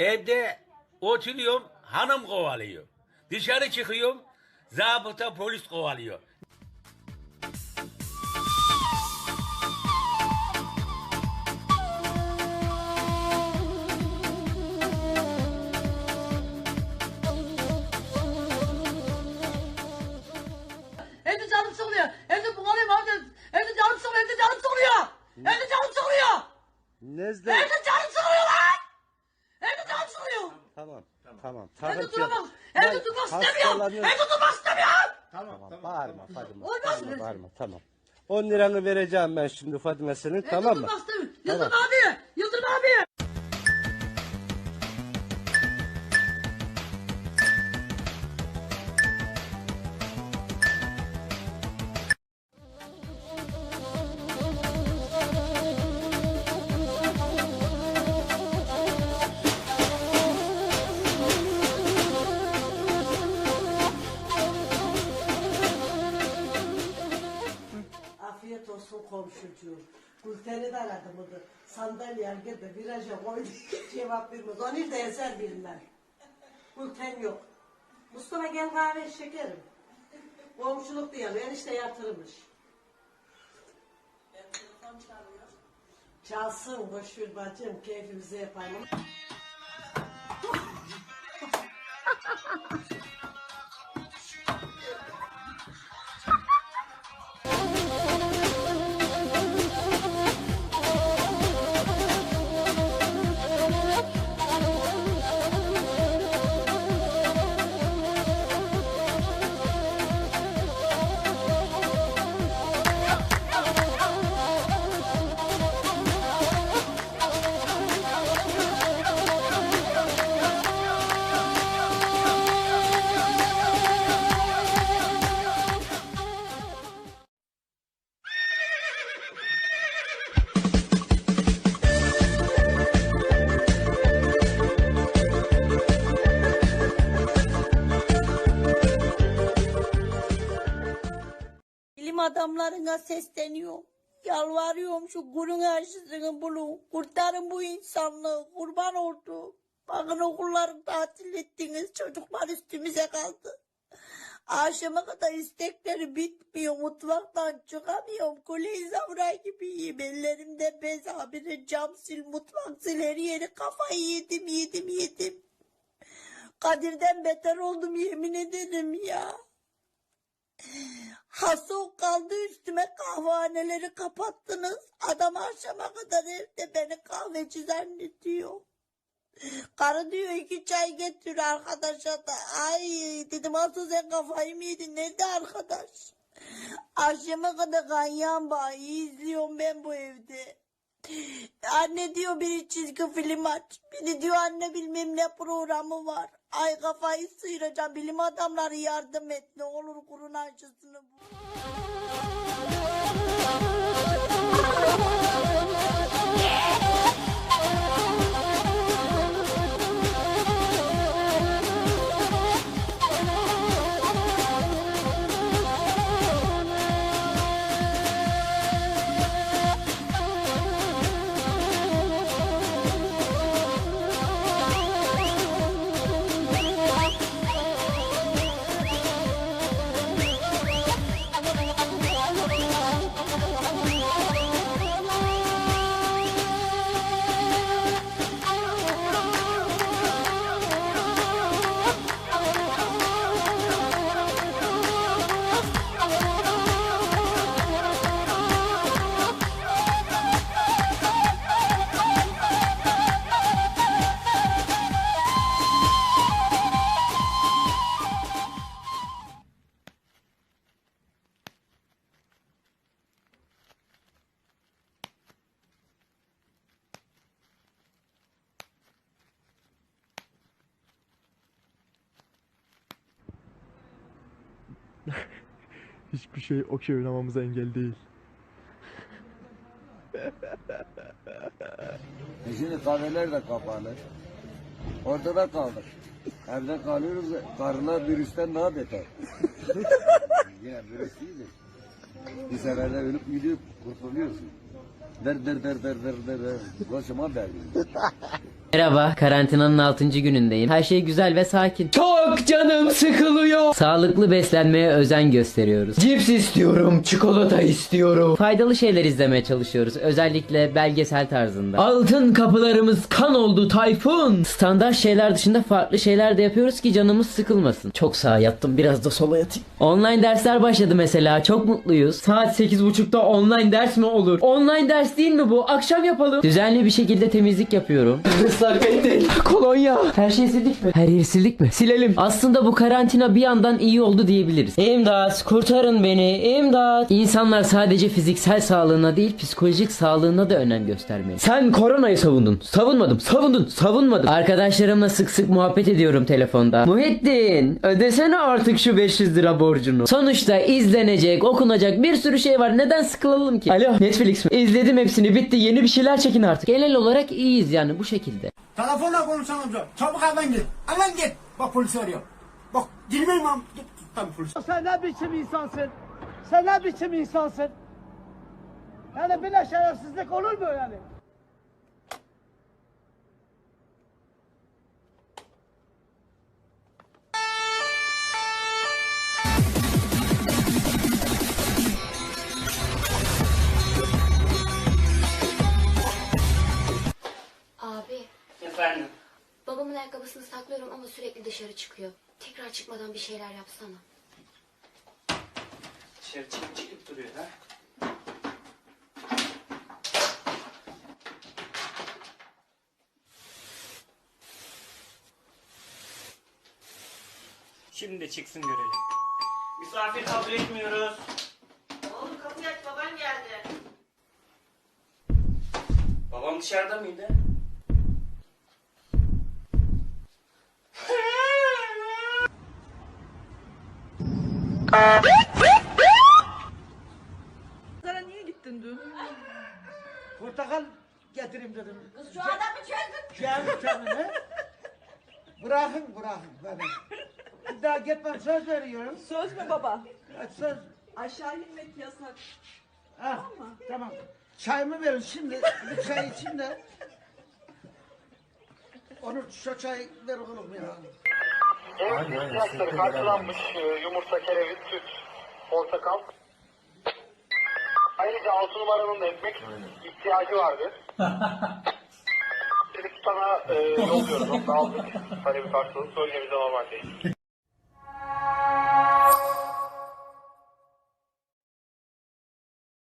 Evde oturuyorum, hanım kovalıyor. Dışarı çıkıyorum, zabıta polis kovalıyor. Sıkılıyor. Tamam. Tamam. Evde duramam. Evde Ben durmak istemiyorum. Evde durmak istemiyorum. Tamam. Bağırma Fadime. Olmaz mı? bağırma. Tamam. 10 liranı vereceğim ben şimdi Fadime senin. Evde Tamam mı? durmak istemiyorum. Tamam. abi. Olsun komşucuğum. Gülten'i de aradım onu. Sandalye girdi viraja koydu. Cevap vermez. Onu da eser bilmem. Gülten yok. Mustafa gel kahve şekerim. Komşuluk diyelim. Enişte yatırmış. Çalsın boşver bacım. Keyfimizi yapalım. adamlarına sesleniyorum. Yalvarıyorum şu kurun aşısını bulun. Kurtarın bu insanlığı. Kurban oldu. Bakın okulları tatil ettiniz. Çocuklar üstümüze kaldı. Akşama kadar istekleri bitmiyor. Mutfaktan çıkamıyorum. Kule-i Zavra gibiyim. Ellerimde bez habire cam sil, mutfak sil. Her yeri kafayı yedim, yedim, yedim. Kadir'den beter oldum yemin ederim ya. Hasok kaldı üstüme kahvaneleri kapattınız. Adam akşama kadar evde beni kahveci zannediyor. Karı diyor iki çay getir arkadaşa da. Ay dedim asıl sen kafayı mı yedin? Nerede arkadaş? Akşama kadar ganyan bağı izliyorum ben bu evde. Anne diyor biri çizgi film aç. Biri diyor anne bilmem ne programı var. Ay kafayı sıyıracağım. Bilim adamları yardım et. Ne olur kurun aşısını bul. Hiçbir şey okey oynamamıza engel değil. E Şimdi kahveler de kapalı. Ortada kaldık. Evde kalıyoruz. Karılar virüsten daha beter. Yine virüs de. Bir seferde ölüp gidiyor kurtuluyorsun. Der der der der der der. Başıma derdim. Merhaba, karantinanın 6. günündeyim. Her şey güzel ve sakin. Çok canım sıkılıyor. Sağlıklı beslenmeye özen gösteriyoruz. Cips istiyorum, çikolata istiyorum. Faydalı şeyler izlemeye çalışıyoruz. Özellikle belgesel tarzında. Altın kapılarımız kan oldu Tayfun. Standart şeyler dışında farklı şeyler de yapıyoruz ki canımız sıkılmasın. Çok sağa yattım, biraz da sola yatayım. Online dersler başladı mesela. Çok mutluyuz. Saat 8.30'da online ders mi olur? Online ders değil mi bu? Akşam yapalım. Düzenli bir şekilde temizlik yapıyorum. Islak mendil, kolonya. Her şeyi sildik mi? Her yeri sildik mi? Silelim. Aslında bu karantina bir yandan iyi oldu diyebiliriz. İmdat, kurtarın beni. İmdat. İnsanlar sadece fiziksel sağlığına değil psikolojik sağlığına da önem göstermeli. Sen koronayı savundun. Savunmadım. Savundun. Savunmadım. Arkadaşlarımla sık sık muhabbet ediyorum telefonda. Muhittin, ödesene artık şu 500 lira borcunu. Sonuçta izlenecek, okunacak bir sürü şey var. Neden sıkılalım ki? Alo, Netflix mi? İzledim hepsini. Bitti. Yeni bir şeyler çekin artık. Genel olarak iyiyiz yani bu şekilde. Telefonla konuşalım diyor. Çabuk hemen git. Hemen git. Bak polis arıyor. Bak girmeyeyim am. Git tabii polis. Sen ne biçim insansın? Sen ne biçim insansın? Yani böyle şerefsizlik olur mu yani? Babamın ayakkabısını saklıyorum ama sürekli dışarı çıkıyor. Tekrar çıkmadan bir şeyler yapsana. Dışarı çıkıp çıkıp duruyor ha. Şimdi de çıksın görelim. Misafir kabul etmiyoruz. Oğlum kapıyı aç baban geldi. Babam dışarıda mıydı? Portakal getireyim dedim. Kız şu adamı çözdün. Geldi kendine. Bırakın bırakın beni. Bir daha gitmem söz veriyorum. Söz mü baba? Evet, söz. Aşağı inmek yasak. Ha, tamam. Çayımı verin şimdi. Bir çay için de. Onu şu çay ver oğlum ya. İhtiyaçları karşılanmış e, yumurta, kereviz, süt, portakal. Ayrıca 6 numaranın da ekmek ihtiyacı vardı. Dedik sana e, yolluyoruz. Onu da aldık. Talebi karşılığı. Söyleyeceğimiz normal değil.